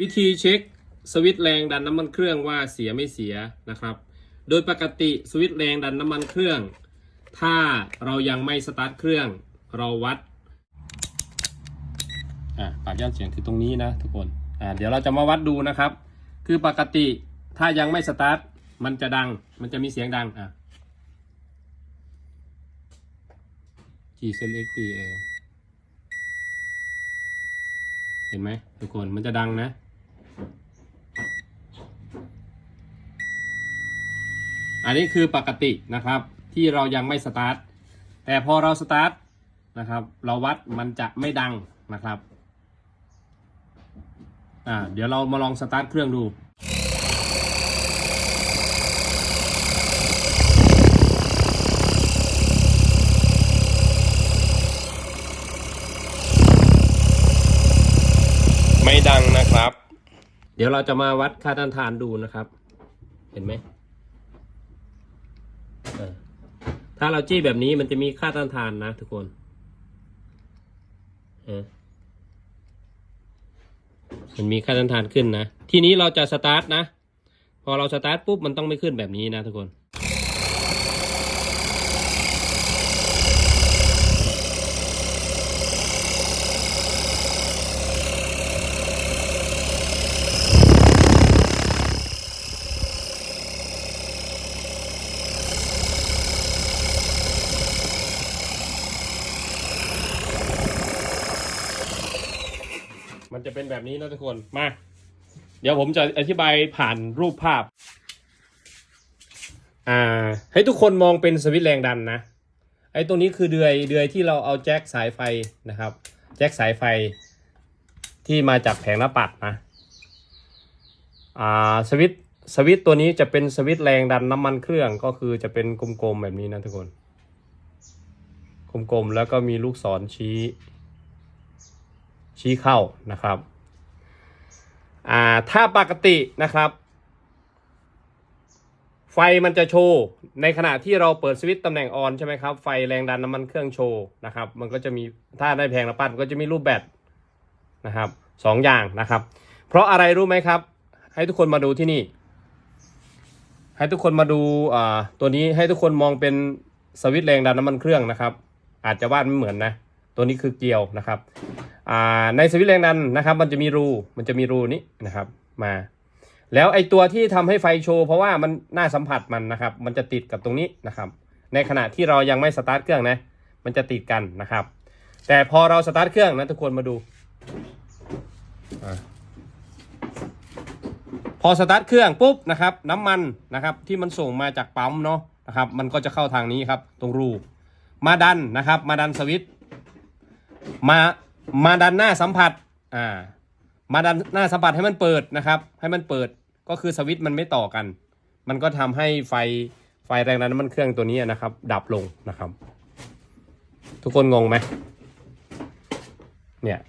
วิธีเช็คสวิตแรงดันน้ำมันเครื่องว่าเสียไม่เสียนะครับ โดยปกติสวิตแรงดันน้ำมันเครื่อง ถ้าเรายังไม่สตาร์ทเครื่อง เราวัดอ่าปรับย่านเสียงคือตรงนี้นะทุกคนอ่าเดี๋ยวเราจะมาวัดดูนะครับ คือปกติถ้ายังไม่สตาร์ทมันจะดัง มันจะมีเสียงดังอะ G select D A เห็นไหมทุกคนมันจะดังนะ อันนี้คือปกตินะครับที่เรายังไม่สตาร์ทแต่พอเราสตาร์ทนะครับ เราวัดมันจะไม่ดังนะครับอ่าเดี๋ยวเรามาลองสตาร์ทเครื่องดูไม่ดังนะครับ เดี๋ยวเราจะมาวัดค่าต้านทานดูนะครับ เห็นไหมเออ ถ้าเราจี้แบบนี้มันจะมีค่าต้านทานนะทุกคนมันมีค่าต้านทานขึ้นนะ ทีนี้เราจะสตาร์ทนะ พอเราสตาร์ทปุ๊บมันต้องไม่ขึ้นแบบนี้นะทุกคน มันจะเป็นแบบนี้นะทุกคน มา เดี๋ยวผมจะอธิบายผ่านรูปภาพ อ่า ให้ทุกคนมองเป็นสวิตช์แรงดันนะ ไอ้ตรงนี้คือเดือย เดือยที่เราเอาแจ็คสายไฟนะครับ แจ็คสายไฟที่มาจากแผงหน้าปัดนะ อ่า สวิตสวิตตัวนี้จะเป็นสวิตช์แรงดันน้ำมันเครื่องก็คือจะเป็นกลมๆแบบนี้นะทุกคน กลมๆแล้วก็มีลูกศรชี้ ชี้เข้านะครับอ่าถ้าปกตินะครับ ไฟมันจะโชว์ในขณะที่เราเปิดสวิตช์ตำแหน่งออนใช่ไหมครับไฟแรงดันน้ำมันเครื่องโชว์นะครับ มันก็จะมีถ้าได้แพงละปั้นก็จะมีรูปแบตนะครับสองอย่างนะครับ เพราะอะไรรู้ไหมครับ ให้ทุกคนมาดูที่นี่ ให้ทุกคนมาดูอ่าตัวนี้ให้ทุกคนมองเป็นสวิตช์แรงดันน้ำมันเครื่องนะครับ อาจจะวาดไม่เหมือนนะ ตัวนี้คือเกลียวนะครับในสวิตช์แรงดันนะครับมันจะมีรูมันจะมีรูนี้นะครับมา แล้วไอตัวที่ทำให้ไฟโชว์เพราะว่ามันหน้าสัมผัสมันนะครับ มันจะติดกับตรงนี้นะครับ ในขณะที่เรายังไม่สตาร์ทเครื่องนะมันจะติดกันนะครับ แต่พอเราสตาร์ทเครื่องนะทุกคนมาดูอพอสตาร์ทเครื่องปุ๊บนะครับน้ำมันนะครับที่มันส่งมาจากปั๊มเนาะนะครับมันก็จะเข้าทางนี้ครับตรงรู มาดันนะครับมาดันสวิตช์ มามาดันหน้าสัมผัสอ่ามาดันหน้าสัมผัสให้มันเปิดนะครับ ให้มันเปิดก็คือสวิตช์มันไม่ต่อกัน มันก็ทำให้ไฟไฟแรงดันน้ำมันเครื่องตัวนี้นะครับ ดับลงนะครับ ทุกคนงงไหมเนี่ย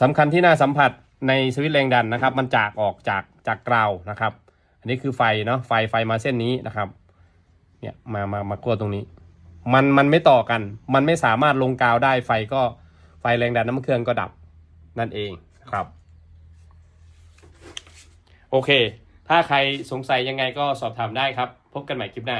สำคัญที่หน้าสัมผัสในสวิตช์แรงดันนะครับ มันจากออกจากจากกราวนะครับ อันนี้คือไฟเนาะไฟไฟมาเส้นนี้นะครับ เนี่ยมามามาขั้วตรงนี้ มันมันไม่ต่อกัน มันไม่สามารถลงกาวได้ไฟก็ไฟแรงดันน้ำมันเครื่องก็ดับนั่นเองครับ โอเค ถ้าใครสงสัยยังไงก็สอบถามได้ครับ พบกันใหม่คลิปหน้า